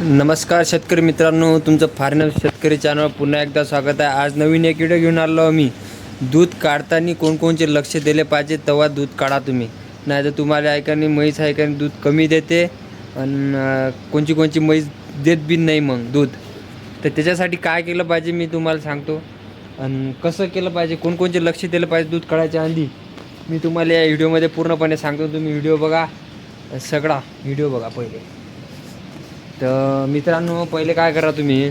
नमस्कार शेतकरी मित्रांनो तुमचं फार्नर शेतकरी चॅनल पुन्हा एकदा स्वागत आहे. आज नवीन एक व्हिडिओ घेऊन आलो आम्ही. दूध काढताना कोणकोणचे लक्ष दिले पाहिजे तेव्हा दूध काढा तुम्ही. नाही तर तुम्हाला ऐकाने म्हैस ऐकाने दूध कमी देते. आणि कोणची कोणची म्हैस देत बी नाही मग दूध. तर त्याच्यासाठी काय केलं पाहिजे मी तुम्हाला सांगतो. आणि कसं केलं पाहिजे कोणकोणचे लक्ष दिलं पाहिजे दूध काढायच्या आधी मी तुम्हाला या व्हिडिओमध्ये पूर्णपणे सांगतो. तुम्ही व्हिडिओ बघा. सगळा व्हिडिओ बघा पहिले. तर मित्रांनो पहिले काय करा तुम्ही?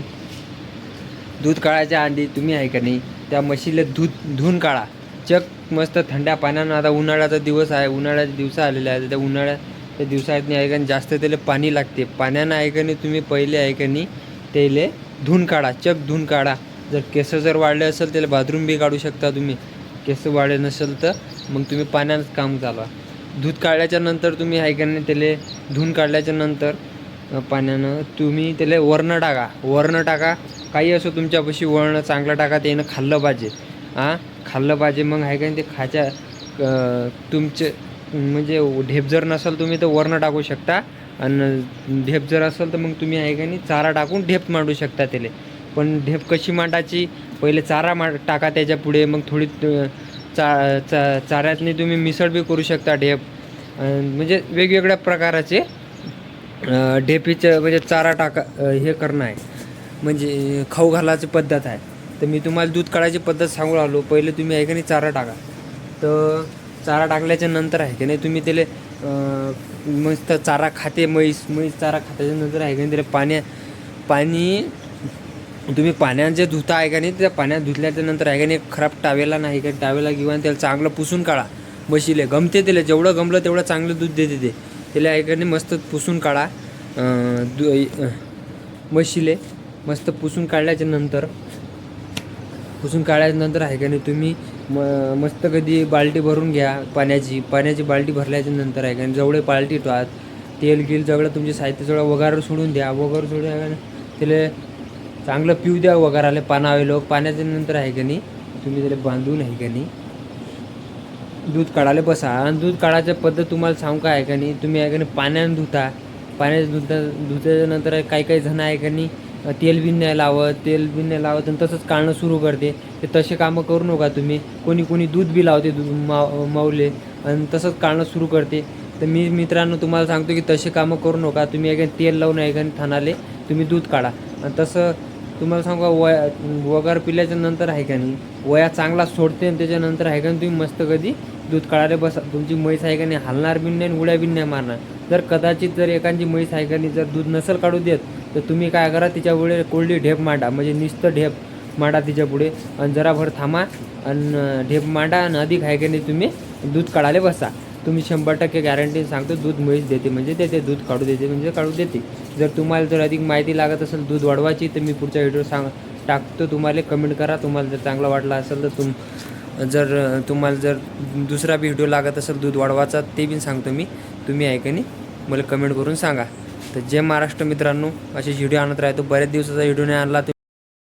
दूध काढायच्या आधी तुम्ही आहे का नाही त्या म्हशीला दूध धुवून काढा. चक मस्त थंड्या पाण्यानं. आता उन्हाळ्याचा दिवस आहे उन्हाळ्याचे दिवस आलेले आहे तर त्या उन्हाळ्याच्या दिवसात नाही आहे का नाही जास्त त्याला पाणी लागते. पाण्यानं आहे का नाही तुम्ही पहिले आहे का नाही त्याला धुवून काढा. चक धुवून काढा. जर केस जर वाढले असेल त्याला बाथरूम बी काढू शकता तुम्ही. केस वाढले नसेल तर मग तुम्ही पाण्यानंच काम चालवा. दूध काढल्याच्या नंतर तुम्ही आहे का नाही त्याला धुवून काढल्याच्या नंतर पाण्यानं तुम्ही त्याला वरणं टाका. वरणं टाका. काही असो तुमच्यापाशी वळणं चांगलं टाका त्यानं खाल्लं पाहिजे. हां खाल्लं पाहिजे मग आहे का नाही ते खाच्या तुमचे म्हणजे ढेप जर नसेल तुम्ही तर वरणं टाकू शकता. आणि ढेप जर असेल तर मग तुम्ही आहे का नाही चारा टाकून ढेप मांडू शकता त्याला. पण ढेप कशी मांडायची? पहिले चारा मा टाका त्याच्या पुढे मग थोडी चा चा चाऱ्यातनी तुम्ही मिसळ बी करू शकता ढेप. म्हणजे वेगवेगळ्या प्रकाराचे ढेपीचं म्हणजे चारा टाका हे करणं आहे. म्हणजे खाऊ घालायची पद्धत आहे. तर मी तुम्हाला दूध काढायची पद्धत सांगू लागलो पहिले तुम्ही आहे का नाही चारा टाका. तर चारा टाकल्याच्या नंतर आहे की नाही तुम्ही त्याला मस्त चारा खाते म्हैस म्हैस चारा खात्याच्या नंतर आहे का नाही त्याला पाण्या पाणी तुम्ही पाण्यात जे धुता आहे का नाही त्या पाण्यात धुतल्याच्या नंतर आहे का नाही खराब टावेला नाही का टावेला किंवा त्याला चांगलं पुसून काढा. म्हशीले गमते त्याला जेवढं गमलं तेवढं चांगलं दूध देते ते. त्याला आहे मस्त पुसून काढा. दु मशीले म्हशीले मस्त पुसून काढल्याच्या नंतर. पुसून काढल्याच्या नंतर आहे का नाही तुम्ही म मस्त कधी बाल्टी भरून घ्या पाण्याची. पाण्याची बाल्टी भरल्याच्या नंतर आहे का नाही बाल्टी ठेवात. तेल गिल सगळं तुमचे साहित्य सगळं वगार सोडून द्या. वगार सोडून आहे का नाही त्याला चांगलं पिऊ द्या वगाराला. पानावे लोक. पाण्याच्या नंतर आहे का नाही तुम्ही त्याला बांधून आहे का नाही दूध काढायला बसा. आणि दूध काढायच्या पद्धत तुम्हाला सांगू काय आहे का नाही? तुम्ही आहे का नाही पाण्यानं धुता पाण्याच्या धुता धुत्याच्या नंतर काही काही जण आहे का नाही तेल बिन नाही लावत तेल बिन नाही लावत आणि तसंच काढणं सुरू करते. ते तसे कामं करू नका तुम्ही. कोणी कोणी दूध बी लावते दूध माव मावले आणि तसंच काढणं सुरू करते. तर मी मित्रांनो तुम्हाला सांगतो की तसे कामं करू नका. तुम्ही आहे तेल लावून आहे का थानाले तुम्ही दूध काढा. आणि तसं तुम्हाला सांगू वया वगार पिल्याच्या नंतर आहे का नाही? वया चांगला सोडते आणि त्याच्यानंतर आहे का नाही तुम्ही मस्त कधी दूध काढायला बसा. तुमची म्हैस आहे का नाही हलणार बी नाही आणि उड्या बी नाही मारणार. जर कदाचित जर एखादी म्हैस आहे का नाही जर दूध नसेल काढू देत तर तुम्ही काय करा तिच्यापुढे कोरडी ढेप मांडा. म्हणजे नुसतं ढेप मांडा तिच्यापुढे आणि जराभर थांबा आणि ढेप मांडा आणि अधिक आहे का नाही तुम्ही दूध काढायला बसा. तुम्ही शंभर टक्के गॅरंटी सांगतो दूध म्हैस देते. म्हणजे देते दूध काढू देते म्हणजे काढू देते. जर तुम्हाला जर अधिक माहिती लागत असेल दूध वाढवायची तर मी पुढच्या व्हिडिओ सांग टाकतो. तुम्हाला कमेंट करा. तुम्हाला जर चांगला वाटला असेल तर तुम जर तुम्हाला जर दुसरा व्हिडिओ लागत असेल दूध वाढवायचा ते बी सांगतो मी. तुम्ही आहे मला कमेंट करून सांगा. तर जय महाराष्ट्र मित्रांनो. असे व्हिडिओ आणत राहतो. बऱ्याच दिवसाचा व्हिडिओ नाही आणला.